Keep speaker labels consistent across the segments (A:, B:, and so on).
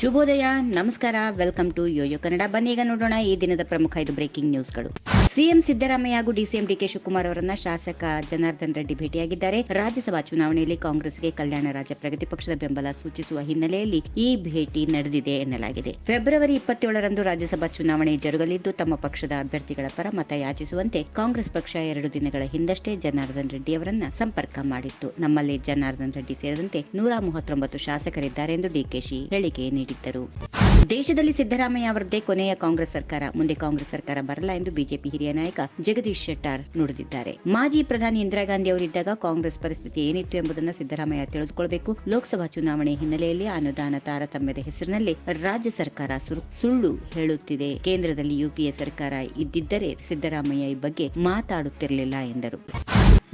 A: ಶುಭೋದಯ, ನಮಸ್ಕಾರ welcome to Yoyo Kannada ಬನ್ನಿ ಈಗ ನೋಡೋಣ ಈ ದಿನದ ಪ್ರಮುಖ ಐದು ಬ್ರೇಕಿಂಗ್ ನ್ಯೂಸ್ಗಳು ಸಿಎಂ ಸಿದ್ದರಾಮಯ್ಯ ಹಾಗೂ ಡಿಸಿಎಂ ಡಿಕೆ ಶಿವಕುಮಾರ್ ಅವರನ್ನ ಶಾಸಕ ಜನಾರ್ದನ್ ರೆಡ್ಡಿ ಭೇಟಿಯಾಗಿದ್ದಾರೆ. ರಾಜ್ಯಸಭಾ ಚುನಾವಣೆಯಲ್ಲಿ ಕಾಂಗ್ರೆಸ್ಗೆ ಕಲ್ಯಾಣ ರಾಜ್ಯ ಪ್ರಗತಿ ಪಕ್ಷದ ಬೆಂಬಲ ಸೂಚಿಸುವ ಹಿನ್ನೆಲೆಯಲ್ಲಿ ಈ ಭೇಟಿ ನಡೆದಿದೆ ಎನ್ನಲಾಗಿದೆ. ಫೆಬ್ರವರಿ ಇಪ್ಪತ್ತೇಳರಂದು ರಾಜ್ಯಸಭಾ ಚುನಾವಣೆ ಜರುಗಲಿದ್ದು, ತಮ್ಮ ಪಕ್ಷದ ಅಭ್ಯರ್ಥಿಗಳ ಪರ ಮತ ಯಾಚಿಸುವಂತೆ ಕಾಂಗ್ರೆಸ್ ಪಕ್ಷ ಎರಡು ದಿನಗಳ ಹಿಂದಷ್ಟೇ ಜನಾರ್ದನ್ ರೆಡ್ಡಿ ಅವರನ್ನ ಸಂಪರ್ಕ ಮಾಡಿತ್ತು. ನಮ್ಮಲ್ಲಿ ಜನಾರ್ದನ್ ರೆಡ್ಡಿ ಸೇರಿದಂತೆ ನೂರ ಮೂವತ್ತೊಂಬತ್ತು ಶಾಸಕರಿದ್ದಾರೆ ಎಂದು ಡಿಕೆಶಿ ಹೇಳಿಕೆ ನೀಡಿದ್ದರು. ದೇಶದಲ್ಲಿ ಸಿದ್ದರಾಮಯ್ಯ ಅವರದ್ದೇ ಕೊನೆಯ ಕಾಂಗ್ರೆಸ್ ಸರ್ಕಾರ. ಮುಂದೆ ಕಾಂಗ್ರೆಸ್ ಸರ್ಕಾರ ಬರಲ್ಲ ಎಂದು ಬಿಜೆಪಿ ಹಿರಿಯ ನಾಯಕ ಜಗದೀಶ್ ಶೆಟ್ಟಾರ್ ನುಡಿದಿದ್ದಾರೆ. ಮಾಜಿ ಪ್ರಧಾನಿ ಇಂದಿರಾ ಗಾಂಧಿ ಅವರಿದ್ದಾಗ ಕಾಂಗ್ರೆಸ್ ಪರಿಸ್ಥಿತಿ ಏನಿತ್ತು ಎಂಬುದನ್ನು ಸಿದ್ದರಾಮಯ್ಯ ತಿಳಿದುಕೊಳ್ಳಬೇಕು ಲೋಕಸಭಾ ಚುನಾವಣೆ ಹಿನ್ನೆಲೆಯಲ್ಲಿ ಅನುದಾನ ತಾರತಮ್ಯದ ಹೆಸರಿನಲ್ಲಿ ರಾಜ್ಯ ಸರ್ಕಾರ ಸುರು- ಸುಳ್ಳು ಹೇಳುತ್ತಿದೆ. ಕೇಂದ್ರದಲ್ಲಿ ಯುಪಿಎ ಸರ್ಕಾರ ಇದ್ದಿದ್ದರೆ ಸಿದ್ದರಾಮಯ್ಯ ಈ ಬಗ್ಗೆ ಮಾತಾಡುತ್ತಿರಲಿಲ್ಲ ಎಂದರು.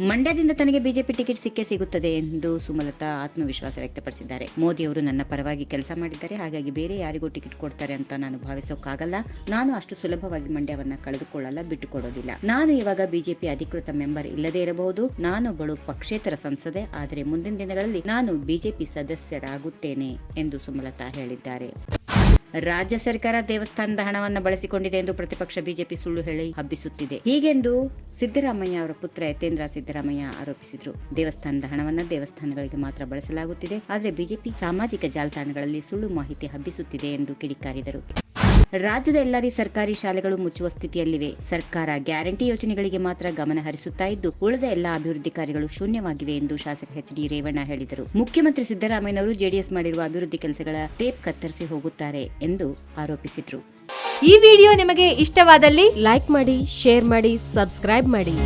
A: ಮಂಡ್ಯದಿಂದ ತನಗೆ ಬಿಜೆಪಿ ಟಿಕೆಟ್ ಸಿಕ್ಕೇ ಸಿಗುತ್ತದೆ ಎಂದು ಸುಮಲತಾ ಆತ್ಮವಿಶ್ವಾಸ ವ್ಯಕ್ತಪಡಿಸಿದ್ದಾರೆ. ಮೋದಿ ಅವರು ನನ್ನ ಪರವಾಗಿ ಕೆಲಸ ಮಾಡಿದ್ದಾರೆ. ಹಾಗಾಗಿ ಬೇರೆ ಯಾರಿಗೂ ಟಿಕೆಟ್ ಕೊಡ್ತಾರೆ ಅಂತ ನಾನು ಭಾವಿಸೋಕ್ಕಾಗಲ್ಲ. ನಾನು ಅಷ್ಟು ಸುಲಭವಾಗಿ ಮಂಡ್ಯವನ್ನ ಕಳೆದುಕೊಳ್ಳಲ್ಲ, ಬಿಟ್ಟುಕೊಡೋದಿಲ್ಲ. ನಾನು ಇವಾಗ ಬಿಜೆಪಿ ಅಧಿಕೃತ ಮೆಂಬರ್ ಇಲ್ಲದೇ ಇರಬಹುದು. ನಾನೊಬ್ಬಳು ಪಕ್ಷೇತರ ಸಂಸದೆ. ಆದರೆ ಮುಂದಿನ ದಿನಗಳಲ್ಲಿ ನಾನು ಬಿಜೆಪಿ ಸದಸ್ಯರಾಗುತ್ತೇನೆ ಎಂದು ಸುಮಲತಾ ಹೇಳಿದ್ದಾರೆ. ರಾಜ್ಯ ಸರ್ಕಾರ ದೇವಸ್ಥಾನದ ಹಣವನ್ನು ಬಳಸಿಕೊಂಡಿದೆ ಎಂದು ಪ್ರತಿಪಕ್ಷ ಬಿಜೆಪಿ ಸುಳ್ಳು ಹೇಳಿ ಹಬ್ಬಿಸುತ್ತಿದೆ. ಹೀಗೆಂದು ಸಿದ್ದರಾಮಯ್ಯ ಅವರ ಪುತ್ರ ಯತೇಂದ್ರ ಸಿದ್ದರಾಮಯ್ಯ ಆರೋಪಿಸಿದ್ರು. ದೇವಸ್ಥಾನದ ಹಣವನ್ನು ದೇವಸ್ಥಾನಗಳಿಗೆ ಮಾತ್ರ ಬಳಸಲಾಗುತ್ತಿದೆ. ಆದರೆ ಬಿಜೆಪಿ ಸಾಮಾಜಿಕ ಜಾಲತಾಣಗಳಲ್ಲಿ ಸುಳ್ಳು ಮಾಹಿತಿ ಹಬ್ಬಿಸುತ್ತಿದೆ ಎಂದು ಕಿಡಿಕಾರಿದರು. ರಾಜ್ಯದ ಎಲ್ಲರಿ ಸರ್ಕಾರಿ ಶಾಲೆಗಳು ಮುಚ್ಚುವ ಸ್ಥಿತಿಯಲ್ಲಿವೆ. ಸರ್ಕಾರ ಗ್ಯಾರಂಟಿ ಯೋಜನೆಗಳಿಗೆ ಮಾತ್ರ ಗಮನ ಹರಿಸುತ್ತಾ ಇದ್ದು, ಉಳಿದ ಎಲ್ಲಾ ಅಭಿವೃದ್ಧಿ ಕಾರ್ಯಗಳು ಶೂನ್ಯವಾಗಿವೆ ಎಂದು ಶಾಸಕ ಎಚ್ ಡಿ ರೇವಣ್ಣ ಹೇಳಿದರು. ಮುಖ್ಯಮಂತ್ರಿ ಸಿದ್ದರಾಮಯ್ಯನವರು ಜೆಡಿಎಸ್ ಮಾಡಿರುವ ಅಭಿವೃದ್ಧಿ ಕೆಲಸಗಳ ಟೇಪ್ ಕತ್ತರಿಸಿ ಹೋಗುತ್ತಾರೆ ಎಂದು ಆರೋಪಿಸಿದರು.
B: ಈ ವಿಡಿಯೋ ನಿಮಗೆ ಇಷ್ಟವಾದಲ್ಲಿ
C: ಲೈಕ್ ಮಾಡಿ, ಶೇರ್ ಮಾಡಿ, ಸಬ್ಸ್ಕ್ರೈಬ್ ಮಾಡಿ.